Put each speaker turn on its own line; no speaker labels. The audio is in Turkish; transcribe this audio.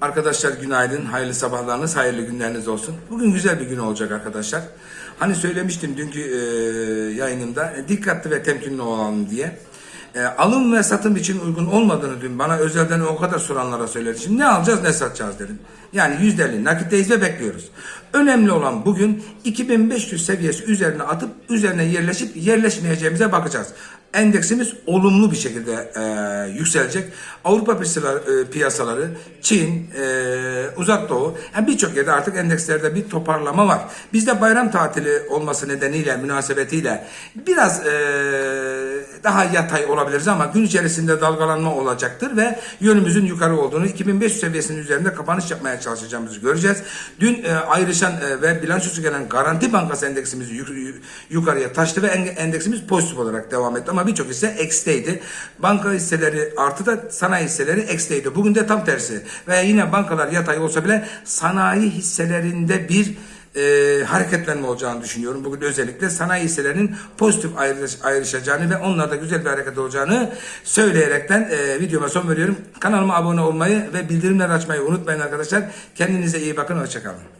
Arkadaşlar günaydın, hayırlı sabahlarınız, hayırlı günleriniz olsun. Bugün güzel bir gün olacak arkadaşlar. Hani söylemiştim dünkü e, yayınımda dikkatli ve temkinli olalım diye. E, alım ve satım için uygun olmadığını dün bana özelden o kadar soranlara söyledim. Şimdi ne alacağız ne satacağız dedim. Yani %50 nakitteyiz ve bekliyoruz. Önemli olan bugün 2500 seviyesi üzerine atıp üzerine yerleşip yerleşmeyeceğimize bakacağız endeksimiz olumlu bir şekilde e, yükselecek. Avrupa piyasaları, e, piyasaları Çin, e, Uzak Doğu, yani birçok yerde artık endekslerde bir toparlama var. Bizde bayram tatili olması nedeniyle, münasebetiyle biraz e, daha yatay olabiliriz ama gün içerisinde dalgalanma olacaktır ve yönümüzün yukarı olduğunu 2500 seviyesinin üzerinde kapanış yapmaya çalışacağımızı göreceğiz. Dün e, ayrışan e, ve bilançosu gelen Garanti Bankası endeksimiz yuk- yu- yukarıya taştı ve en- endeksimiz pozitif olarak devam etti ama birçok hisse eksteydi. Banka hisseleri artıda sanayi hisseleri eksteydi. Bugün de tam tersi. Ve yine bankalar yatay olsa bile sanayi hisselerinde bir e, hareketlenme olacağını düşünüyorum. Bugün özellikle sanayi hisselerinin pozitif ayrış, ayrışacağını ve onlarda güzel bir hareket olacağını söyleyerekten e, videoma son veriyorum. Kanalıma abone olmayı ve bildirimleri açmayı unutmayın arkadaşlar. Kendinize iyi bakın. Hoşçakalın.